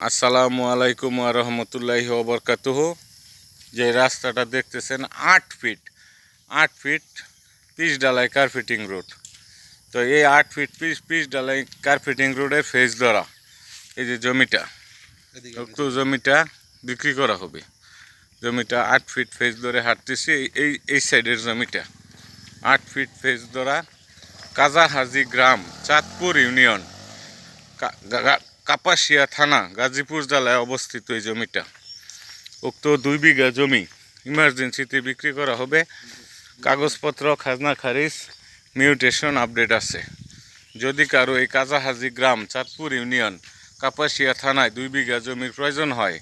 আসসালামু আলাইকুম রহমতুল্লাহি ওবরকাতুহ যে রাস্তাটা দেখতেছেন আট ফিট আট ফিট পিচ ডালাই কার্পেটিং রোড তো এই আট ফিট পিচ পিচ ডালাই কার্পেটিং রোডের ফেজ ধরা। এই যে জমিটা একটু জমিটা বিক্রি করা হবে। জমিটা আট ফিট ফেজ ধরে হাঁটতেছি এই- এই সাইডের জমিটা। আট ফিট ফেজ ধরা কাজাহাজি গ্রাম চাঁদপুর ইউনিয়ন। কাপাসিয়া থানা, গাজীপুর জেলায় অবস্থিত এই জমিটা। উক্ত দুই বিঘা জমি ইমার্জেন্সিতে বিক্রি করা হবে। কাগজপত্র, খাজনা, খারিজ মিউটেশন আপডেট আছে। যদি কারও এই কাজাহাজি গ্রাম, চাঁদপুর ইউনিয়ন, কাপাসিয়া থানায় দুই বিঘা জমির প্রয়োজন হয়,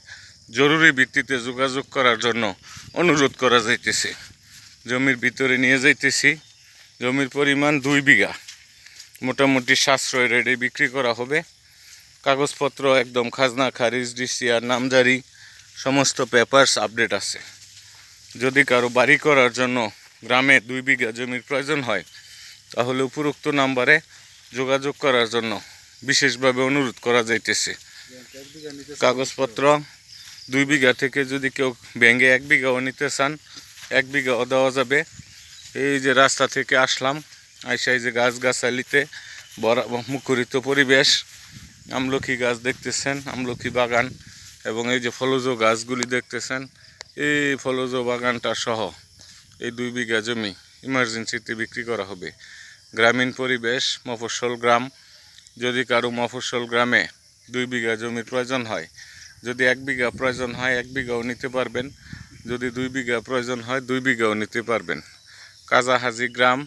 জরুরি ভিত্তিতে যোগাযোগ করার জন্য অনুরোধ করা যাইতেছে। জমির ভিতরে নিয়ে যাইতেছি। জমির পরিমাণ দুই বিঘা। মোটামুটি সাশ্রয় রেটে বিক্রি করা হবে। কাগজপত্র একদম, খাজনা, খারিজ, ডিসিআর, নামজারি, সমস্ত পেপারস আপডেট আছে। যদি কারও বাড়ি করার জন্য গ্রামে দুই বিঘা জমির প্রয়োজন হয়, তাহলে উপরোক্ত নাম্বারে যোগাযোগ করার জন্য বিশেষভাবে অনুরোধ করা যাইতেছে। কাগজপত্র দুই বিঘা থেকে যদি কেউ ব্যাঙ্গে এক বিঘাও নিতে চান, এক বিঘাও দেওয়া যাবে। এই যে রাস্তা থেকে আসলাম, আইসা এই যে গাছ গাছালিতে বড় মুখরিত পরিবেশ আমলকি গাছ দেখতেছেন, আমলকি বাগান এবং এই যে ফলজ গাছগুলি দেখতেছেন, এই ফলজ বাগানটা সহ এই দুই বিঘা জমি ইমার্জেন্সিতে বিক্রি করা হবে। গ্রামীণ পরিবেশ, মফস্বল গ্রাম, যদি কারও মফস্বল গ্রামে দুই বিঘা জমির প্রয়োজন হয়, যদি এক বিঘা প্রয়োজন হয়, এক বিঘাও নিতে পারবেন, যদি দুই বিঘা প্রয়োজন হয়, দুই বিঘাও নিতে পারবেন। কাজাহাজি গ্রাম,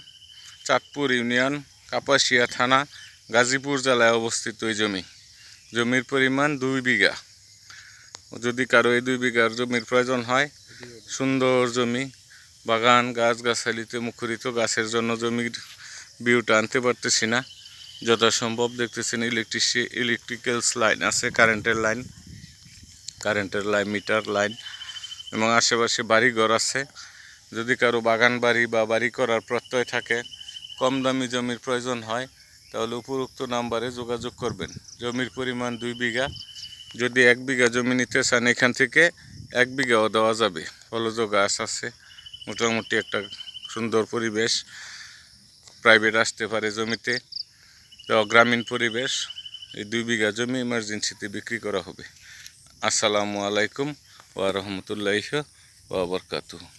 চাঁদপুর ইউনিয়ন, কাপাসিয়া থানা গাজীপুর জেলায় অবস্থিত এই জমি, জমির পরিমাণ দুই বিঘা। যদি কারও এই দুই বিঘার জমির প্রয়োজন হয়, সুন্দর জমি, বাগান গাছ গাছালিতে মুখরিত, গাছের জন্য জমির ভিউটা আনতে পারতেছি না। যথাসম্ভব দেখতেছেন ইলেকট্রিসি ইলেকট্রিক্যালস লাইন আছে কারেন্টের লাইন কারেন্টের লাইন মিটার লাইন এবং আশেপাশে বাড়ি ঘর আছে। যদি কারও বাগান বাড়ি বা বাড়ি করার প্রত্যয় থাকে, কম দামি জমির প্রয়োজন হয় তাহলে উপরোক্ত নাম্বারে যোগাযোগ করবেন। জমির পরিমাণ দুই বিঘা। যদি এক বিঘা জমি নিতে চান, এখান থেকে এক বিঘাও দেওয়া যাবে। ফলজ গাছ আছে। মোটামুটি একটা সুন্দর পরিবেশ। প্রাইভেট আসতে পারে জমিতে। তো গ্রামীণ পরিবেশ। এই দুই বিঘা জমি ইমার্জেন্সিতে বিক্রি করা হবে। আসসালামু আলাইকুম ওয়া রহমতুল্লাহ ওয়া বারকাতুহু।